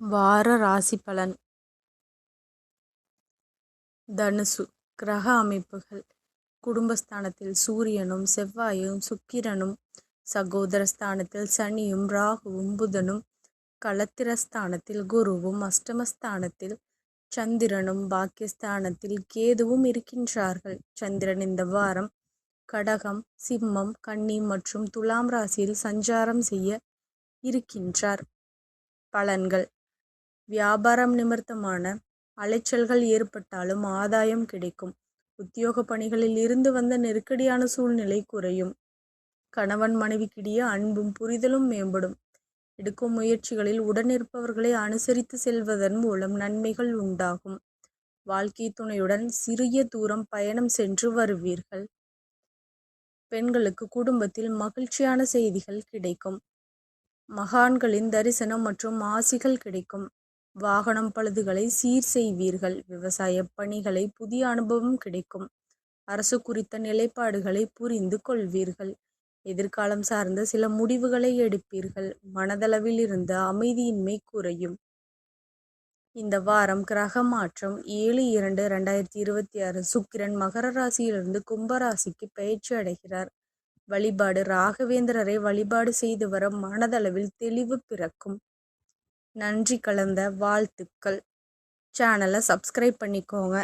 வார ராசி பலன் தனுசு கிரக அமைப்புகள். குடும்பஸ்தானத்தில் சூரியனும் செவ்வாயும் சுக்கிரனும் சகோதர ஸ்தானத்தில் சனியும் ராகுவும் புதனும் களத்திரஸ்தானத்தில் குருவும் அஷ்டமஸ்தானத்தில் சந்திரனும் பாக்கியஸ்தானத்தில் கேதுவும் இருக்கின்றார்கள். சந்திரன் இந்த வாரம் கடகம் சிம்மம் கன்னி மற்றும் துலாம் ராசியில் சஞ்சாரம் செய்ய இருக்கின்றார். பலன்கள். வியாபாரம் நிமித்தமான அலைச்சல்கள் ஏற்பட்டாலும் ஆதாயம் கிடைக்கும். உத்தியோக பணிகளில் இருந்து வந்த நெருக்கடியான சூழ்நிலை குறையும். கணவன் மனைவிக்கிடையே அன்பும் புரிதலும் மேம்படும். எடுக்கும் முயற்சிகளில் உடனிருப்பவர்களை அனுசரித்து செல்வதன் மூலம் நன்மைகள் உண்டாகும். வாழ்க்கை துணையுடன் சிறிய தூரம் பயணம் சென்று வருவீர்கள். பெண்களுக்கு குடும்பத்தில் மகிழ்ச்சியான செய்திகள் கிடைக்கும். மகான்களின் தரிசனம் மற்றும் ஆசிகள் கிடைக்கும். வாகனம் பழுதுகளை சீர் செய்வீர்கள். விவசாய பணிகளை புதிய அனுபவம் கிடைக்கும். அரசு குறித்த நிலைப்பாடுகளை புரிந்து கொள்வீர்கள். எதிர்காலம் சார்ந்த சில முடிவுகளை எடுப்பீர்கள். மனதளவில் இருந்த அமைதியின்மை குறையும். இந்த வாரம் கிரக மாற்றம் ஏழு இரண்டு ரெண்டாயிரத்தி இருபத்தி ஆறு சுக்கிரன் மகர ராசியிலிருந்து கும்பராசிக்கு பயிற்சி அடைகிறார். வழிபாடு ராகவேந்திரரை வழிபாடு செய்து வர மனதளவில் தெளிவு பிறக்கும். நன்றி கலந்த வாழ்த்துக்கள். சேனலை சப்ஸ்கிரைப் பண்ணிக்கோங்க.